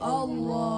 Allah.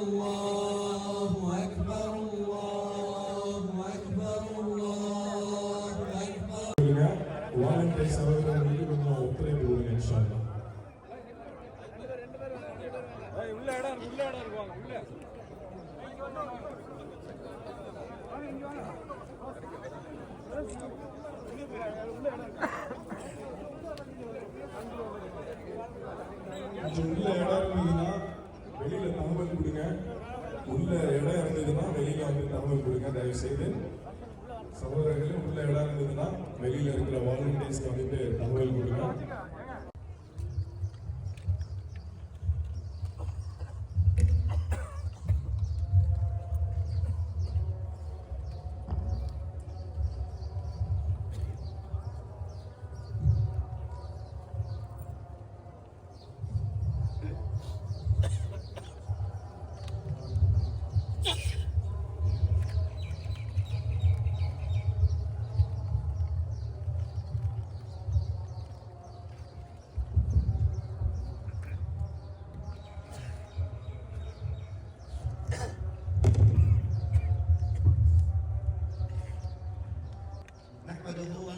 الله أكبر الله أكبر الله أكبر volunteer சகோதரர்களுக்கு கொஞ்சம் ஒத்துழைப்பு கொடுங்க இன்ஷா அல்லாஹ். ஏய், உள்ள இடம் இருக்கு, உள்ள இடம் இருக்குவாங்க உள்ள கொஞ்சம் வெளியில கொடுங்க தயவு செய்து சகோதரர்களே உள்ள இடம் இருந்ததுன்னா வெளியில இருக்கிற வாலண்டியர்ஸ்க்கு வந்துட்டு தகவல் கொடுங்க.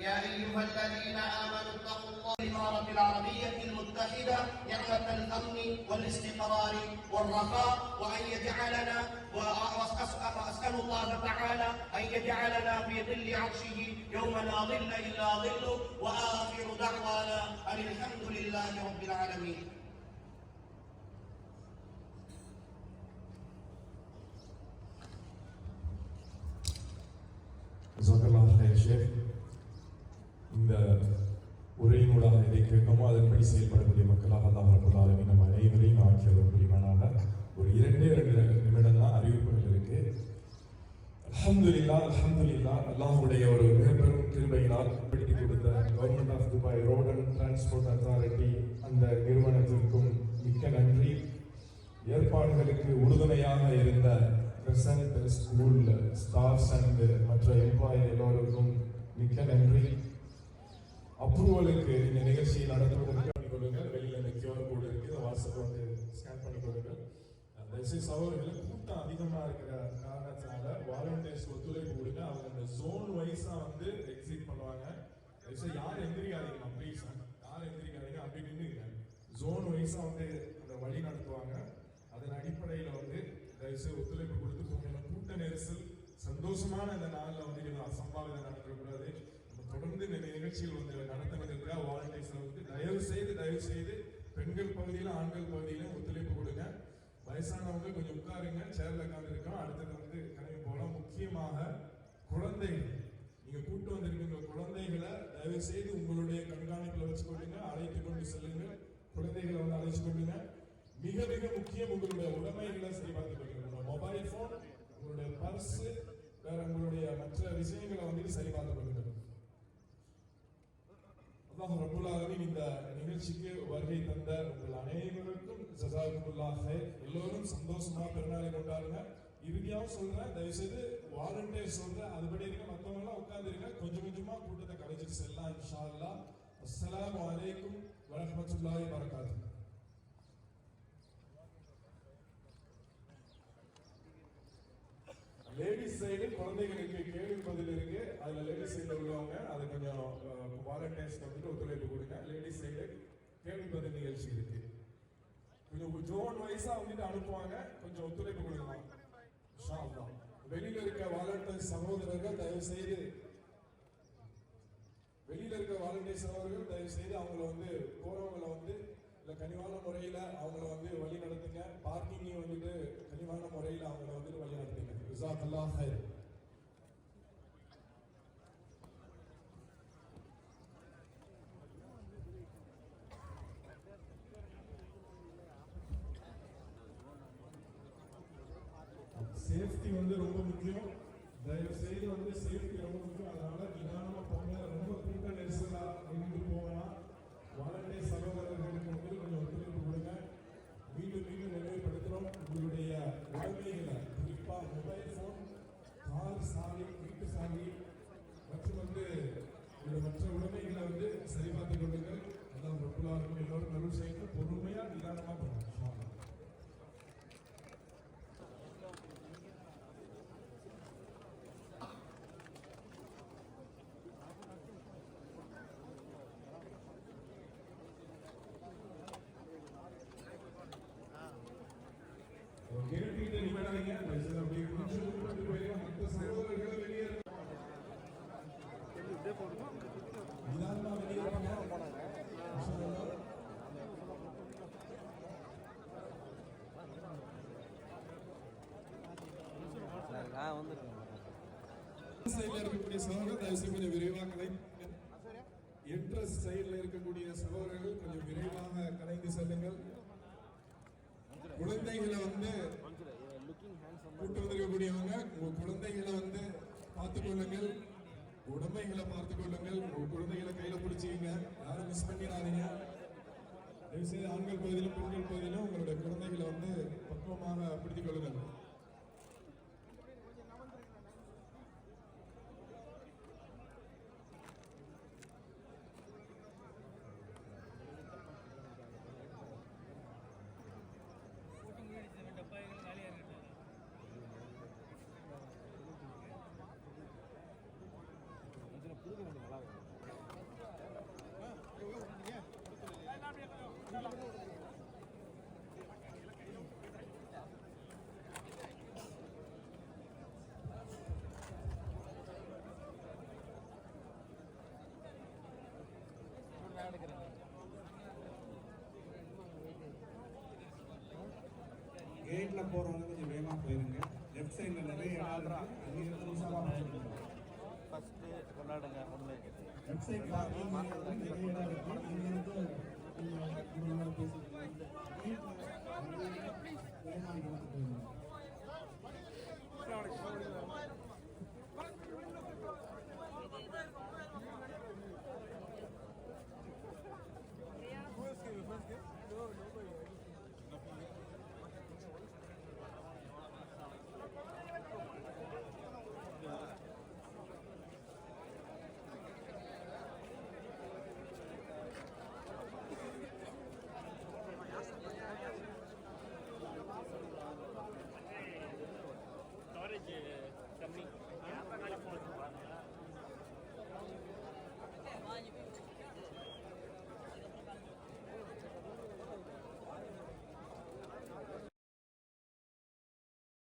يا أيها الذين آمنوا اتقوا الله الإمارة العربية المتحدة نعمة الأمن والاستقرار والرخاء وأن يجعلنا وأسأل الله تعالى أن يجعلنا في ظل عرشه يوم لا ظل إلا ظله وآخر دعوانا أن الحمد لله رب العالمين. جزاك الله خير شيخ. அதன்படி செயல்படக்கூடிய மக்களாக அல்லாஹ் நம்ம அனைவரையும் ஆக்கியவர் புரிவானாக ஒரு இரண்டே ரெண்டு நிமிடம் தான் அறிவிப்புகள் இருக்கு அல்ஹம்துலில்லா அல்ஹம்துலில்லா அல்லாஹுடைய ஒரு மிகப்பெரும் திருமையினால் பிடித்து கொடுத்த government of Dubai road and transport authority அந்த நிறுவனத்திற்கும் மிக்க நன்றி. ஏற்பாடுகளுக்கு உறுதுணையாக இருந்த கிரசன்ட் ஸ்கூல் ஸ்டாஃப்ஸ் அண்ட் மற்ற எம்ப்ளாயி எல்லோருக்கும் மிக்க நன்றி. அப்ரூவலுக்கு இந்த நிகழ்ச்சியை நடத்துவதற்கு கொடுங்க வெளியில் இந்த கியூஆர் கோடு இருக்குது இந்த வாட்ஸ்அப் வந்து ஸ்கேன் பண்ணிக்கொள்ளுங்க தயவுசெய்து சகோதரர்கள் கூட்டம் அதிகமாக இருக்கிற காரணத்தினால வாலண்டியர்ஸ் ஒத்துழைப்பு கொடுங்க. அவங்க அந்த ஜோன் வைஸாக வந்து எக்ஸிட் பண்ணுவாங்க. தயவுசெய்து யார் எந்திரிக்காதீங்க ப்ளீஸ் யார் எந்திரிக்காதீங்க அப்படி நின்றுங்க ஜோன் வைஸாக வந்து அந்த வழி நடத்துவாங்க. அதன் அடிப்படையில் வந்து தயவுசெய்து ஒத்துழைப்பு கொடுத்து போங்க. கூட்ட நெரிசல் சந்தோஷமான இந்த நாளில் வந்து இது அசம்பாவிதம் நடக்கக்கூடாது தொடர்ந்து இந்த நிகழ்ச்சிகள் வந்து நடத்துவதற்காக வாலண்டியர்ஸ் வந்து தயவு செய்து தயவு செய்து பெண்கள் பகுதியிலும் ஆண்கள் பகுதியிலும் ஒத்துழைப்பு கொடுங்க. வயசானவங்க கொஞ்சம் உட்காருங்க சேர்ல உட்கார்ந்து அடுத்தது வந்து கிளம்பி போகலாம். முக்கியமாக குழந்தைகள். நீங்க கூட்டு வந்திருக்கின்ற குழந்தைகளை தயவு செய்து உங்களுடைய கண்காணிப்புல வச்சுக்கொள்ளுங்க. அழைத்து கொண்டு செல்லுங்க குழந்தைகளை வந்து அழைச்சு கொள்ளுங்க. மிக மிக முக்கியம் உங்களுடைய உடமைகளை சரி பார்த்துக் கொள்ளுங்க மொபைல் போன் உங்களுடைய பர்ஸ் வேற உங்களுடைய மற்ற விஷயங்களை வந்து சரி பார்த்து அல்லாஹ் ரப்புல் இந்த நிகழ்ச்சிக்கு வருகை தந்த உங்கள் அனைவருக்கும் ஜஸாக்குல்லாஹ் எல்லோரும் சந்தோஷமா பெருநாளை கொண்டாடுங்க. இறுதியாவும் சொல்றேன் தயவுசெய்து வாலண்டியர் சொல்றேன். அதுபடி இருக்க மத்தவங்க எல்லாம் கொஞ்சம் கொஞ்சமா கூட்டத்தை கலைச்சிட்டு செல்லலாம் இன்ஷா அல்லா அஸ்லாம் வலைக்கும் வரஹ்மத்துல்லாஹி வரகாத்துஹு லேடிஸ் சைடு குழந்தைகளுக்கு கேள்வி பதில் இருக்கு. அதில் லேடிஸ் சைடில் உள்ளவங்க அது கொஞ்சம் வாலண்டியர்ஸ் வந்துட்டு ஒத்துழைப்பு கொடுங்க. லேடிஸ் சைடு கேள்வி நிகழ்ச்சி இருக்கு. கொஞ்சம் ஜோன் வைஸாக வந்துட்டு அனுப்புவாங்க. கொஞ்சம் ஒத்துழைப்பு கொடுக்கலாம் வெளியில் வெளியில இருக்க வாலண்டியர் சகோதரர்கள் தயவு செய்து வெளியில இருக்க வாலண்டியர் வாலண்டியர்ஸ் அவர்கள் தயவு செய்து அவங்கள வந்து போறவங்களை வந்து இல்லை கனிவான முறையில் அவங்கள வந்து வழி நடத்துங்க. பார்க்கிங்கையும் வந்துட்டு கனிவான முறையில் அவங்கள வந்துட்டு வழி நடத்துங்க ஜிசாக்கல்லாஹ் ஹைர் சேஃப்டி வந்து ரொம்ப முக்கியம் தயவு செய்து வந்து சேஃப்டி ரொம்ப முக்கியம் அதனால நிதானமா போங்க ரொம்ப கூட்ட நெரிசலா நின்று போகலாம் வாலண்டே சகோதரர்களுக்கு வந்து கொஞ்சம் ஒத்துழைப்பு கொடுங்க மீண்டும் மீண்டும் நினைவுபடுத்துறோம் உங்களுடைய உடமைகளை குறிப்பா மொபைல் போன் கார் சாவி வீட்டு சாவி மற்றும் வந்து உங்களுடைய மற்ற உடைமைகளை வந்து சரி பார்த்துக் கொள்ளுங்கள் அதான் ரப்புலாருக்கும் எல்லோரும் நடுவு செய்யணும் பொறுமையா நிதானமா போகணும் இன்ஷா அல்லாஹ். கேட்டுக்கிட்டு நிமிடாதீங்க பைசல் அப்படியே கொஞ்சம் உட்காந்து போயிருங்க மற்ற சகோதரர்களை வெளியேற நிதானமா வெளியேறாங்க ஆ வந்துருக்கேன் சைடுல இருக்கக்கூடிய சகோதரர்கள் தயவு செய்து கொஞ்சம் விரைவாக கலை என்ட்ரஸ் சைடுல இருக்கக்கூடிய சகோதரர்கள் கொஞ்சம் விரைவாக கலைந்து செல்லுங்கள் குழந்தைகளை வந்து லுக்கிங் ஹேண்ட்ஸம் கூட்டு வந்திருக்கக்கூடியவங்க உங்க குழந்தைகளை வந்து பார்த்துக் கொள்ளுங்கள் உடமைகளை பார்த்துக் கொள்ளுங்கள் உங்க குழந்தைகளை கையில பிடிச்சிங்க யாரும் மிஸ் பண்ணிடாதீங்க. தயவுசெய்து ஆண்கள் பகுதியிலும் பெண்கள் பகுதியிலும் உங்களுடைய குழந்தைகளை வந்து பக்குவமாக பிடித்துக் கொள்ளுங்கள் கேட்ல போறவங்க கொஞ்சம் வேகமா போயிருங்க. லெஃப்ட் சைடுல நிறைய ஃபஸ்ட்டு கொண்டாடுங்க ஒன்று லெஃப்ட் சைடு பார்க்கிங் நிறைய இடம் இருக்கு. இங்கிருந்து நீங்க